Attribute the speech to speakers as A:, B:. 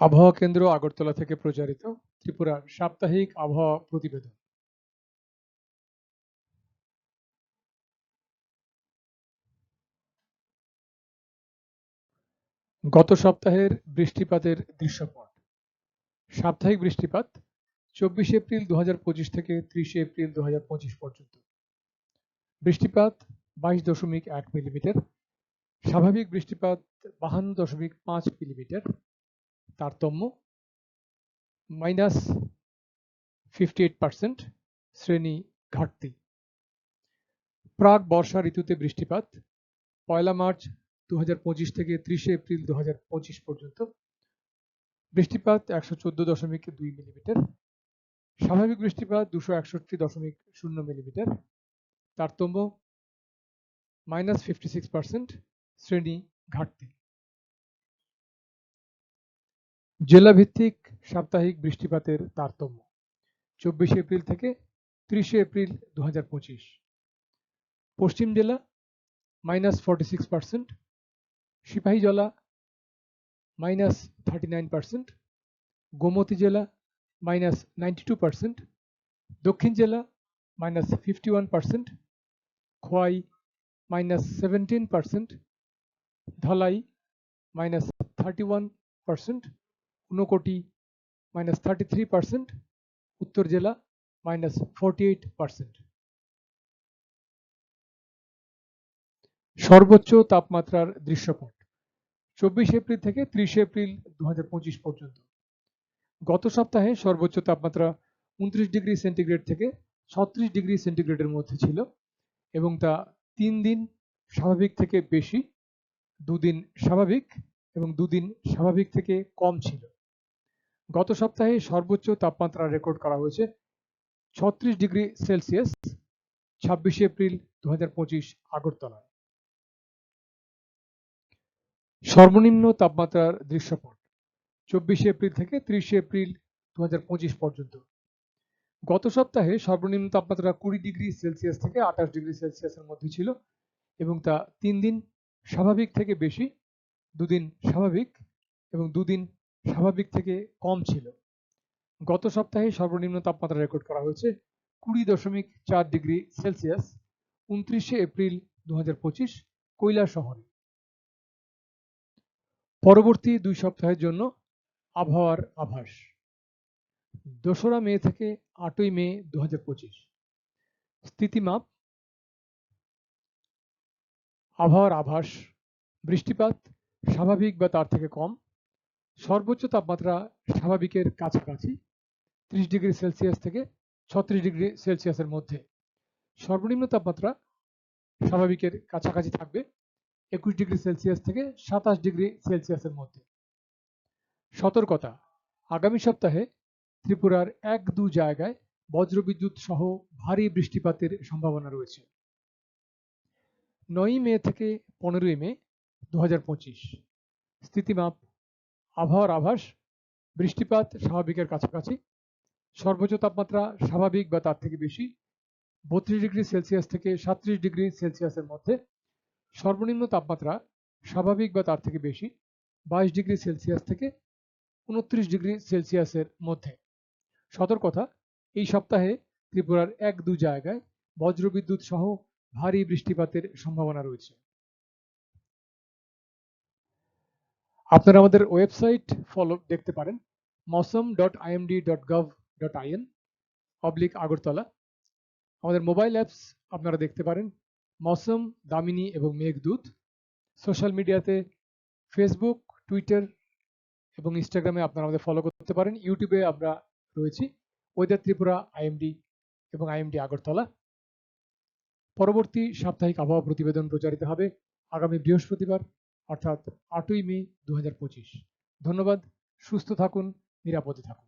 A: আবহাওয়া কেন্দ্র আগরতলা থেকে প্রচারিত ত্রিপুরার সাপ্তাহিক আবহাওয়া প্রতিবেদন। গত সপ্তাহের বৃষ্টিপাতের দৃশ্যপট। সাপ্তাহিক বৃষ্টিপাত চব্বিশে এপ্রিল দু হাজার পঁচিশ থেকে ত্রিশে এপ্রিল দু হাজার পঁচিশ পর্যন্ত। বৃষ্টিপাত বাইশ দশমিক এক মিলিমিটার, স্বাভাবিক বৃষ্টিপাত বাহান্ন দশমিক পাঁচ মিলিমিটার তারতম্য, মাইনাস ফিফটি এইট পার্সেন্ট শ্রেণি ঘাটতি। প্রাক বর্ষা ঋতুতে বৃষ্টিপাত, পয়লা মার্চ দু থেকে ত্রিশে এপ্রিল দু পর্যন্ত। বৃষ্টিপাত একশো চোদ্দ দশমিক দুই মিলিমিটার। স্বাভাবিক বৃষ্টিপাত দুশো একষট্টি দশমিক শূন্য মিলিমিটার। তারতম্য, মাইনাস ফিফটি সিক্স পার্সেন্ট শ্রেণি ঘাটতি। জেলাভিত্তিক সাপ্তাহিক বৃষ্টিপাতের তারতম্য। চব্বিশে এপ্রিল থেকে ত্রিশে এপ্রিল দু হাজার পঁচিশ। পশ্চিম জেলা minus forty six percent. Sepahijala minus thirty nine percent. Gomati জেলা মাইনাস নাইনটি টু পার্সেন্ট। দক্ষিণ জেলা minus fifty one percent. Khowai minus seventeen percent. Dhalai minus thirty one percent. Unakoti minus thirty three percent উত্তর জেলা minus forty eight percent সর্বোচ্চ তাপমাত্রার দৃশ্যপট, চব্বিশ April থেকে ত্রিশে এপ্রিল দু হাজার পঁচিশ পর্যন্ত। গত সপ্তাহে সর্বোচ্চ তাপমাত্রা উনত্রিশ ডিগ্রি সেন্টিগ্রেড থেকে ছত্রিশ ডিগ্রি সেন্টিগ্রেডের মধ্যে ছিল এবং তা তিন দিন স্বাভাবিক থেকে বেশি, দুদিন স্বাভাবিক এবং দুদিন স্বাভাবিক থেকে কম ছিল। গত সপ্তাহে সর্বোচ্চ তাপমাত্রা রেকর্ড করা হয়েছে ছত্রিশ ডিগ্রি সেলসিয়াস, ছাব্বিশে এপ্রিল দু আগরতলায়। সর্বনিম্ন তাপমাত্রার দৃশ্যপট চব্বিশে এপ্রিল থেকে ত্রিশে এপ্রিল দু হাজার পঁচিশ পর্যন্ত। গত সপ্তাহে সর্বনিম্ন তাপমাত্রা কুড়ি ডিগ্রি সেলসিয়াস থেকে আঠাশ ডিগ্রি সেলসিয়াসের মধ্যে ছিল এবং তা তিন দিন স্বাভাবিক থেকে বেশি, দুদিন স্বাভাবিক এবং দুদিন স্বাভাবিক থেকে কম ছিল। গত সপ্তাহে সর্বনিম্ন তাপমাত্রা রেকর্ড করা হয়েছে কুড়ি দশমিক চার ডিগ্রি সেলসিয়াস, উনত্রিশে এপ্রিল দু কৈলা শহরে। পরবর্তী দুই সপ্তাহের জন্য আবহাওয়ার আভাস। দোসরা মে থেকে আটই মে দু হাজার পঁচিশ। স্থিতিমাপ, আবহাওয়ার আভাস, বৃষ্টিপাত স্বাভাবিক বা তার থেকে কম সর্বোচ্চ তাপমাত্রা স্বাভাবিকের কাছাকাছি ত্রিশ ডিগ্রি সেলসিয়াস থেকে ছত্রিশ ডিগ্রি সেলসিয়াসের মধ্যে। সর্বনিম্ন তাপমাত্রা স্বাভাবিকের কাছাকাছি থাকবে একুশ ডিগ্রি সেলসিয়াস থেকে সাতাশ ডিগ্রি সেলসিয়াসের মধ্যে। সতর্কতা, আগামী সপ্তাহে ত্রিপুরার এক দু জায়গায় বজ্রবিদ্যুৎ সহ ভারী বৃষ্টিপাতের সম্ভাবনা রয়েছে। নয়ই মে থেকে পনেরোই মে দু হাজার পঁচিশ। স্থিতিমাপ আবহাওয়ার আভাস, বৃষ্টিপাত স্বাভাবিকের কাছাকাছি, সর্বোচ্চ তাপমাত্রা স্বাভাবিক বা তার থেকে বেশি, বত্রিশ ডিগ্রি সেলসিয়াস থেকে সাত্রিশ ডিগ্রি সেলসিয়াসের মধ্যে, সর্বনিম্ন তাপমাত্রা স্বাভাবিক বা তার থেকে বেশি, বাইশ ডিগ্রি সেলসিয়াস থেকে উনত্রিশ ডিগ্রি সেলসিয়াসের মধ্যে। সতর্কতা, এই সপ্তাহে ত্রিপুরার এক দু জায়গায় বজ্রবিদ্যুৎ সহ ভারী বৃষ্টিপাতের সম্ভাবনা রয়েছে। আপনারা আমাদের ওয়েবসাইট ফলো দেখতে পারেন Mausam dot IMD dot gov dot IN oblique Agartala. আমাদের মোবাইল অ্যাপস আপনারা দেখতে পারেন মৌসম দামিনী এবং মেঘদূত। সোশ্যাল মিডিয়াতে ফেসবুক টুইটার এবং ইনস্টাগ্রামে আপনারা আমাদের ফলো করতে পারেন। ইউটিউবে আমরা রয়েছি, ওয়েদার ত্রিপুরা আইএমডি এবং আইএমডি আগরতলা। পরবর্তী সাপ্তাহিক আবহাওয়া প্রতিবেদন প্রচারিত হবে আগামী বৃহস্পতিবার। অর্থাৎ আটই মে দু হাজার পঁচিশ। ধন্যবাদ সুস্থ থাকুন নিরাপদে থাকুন।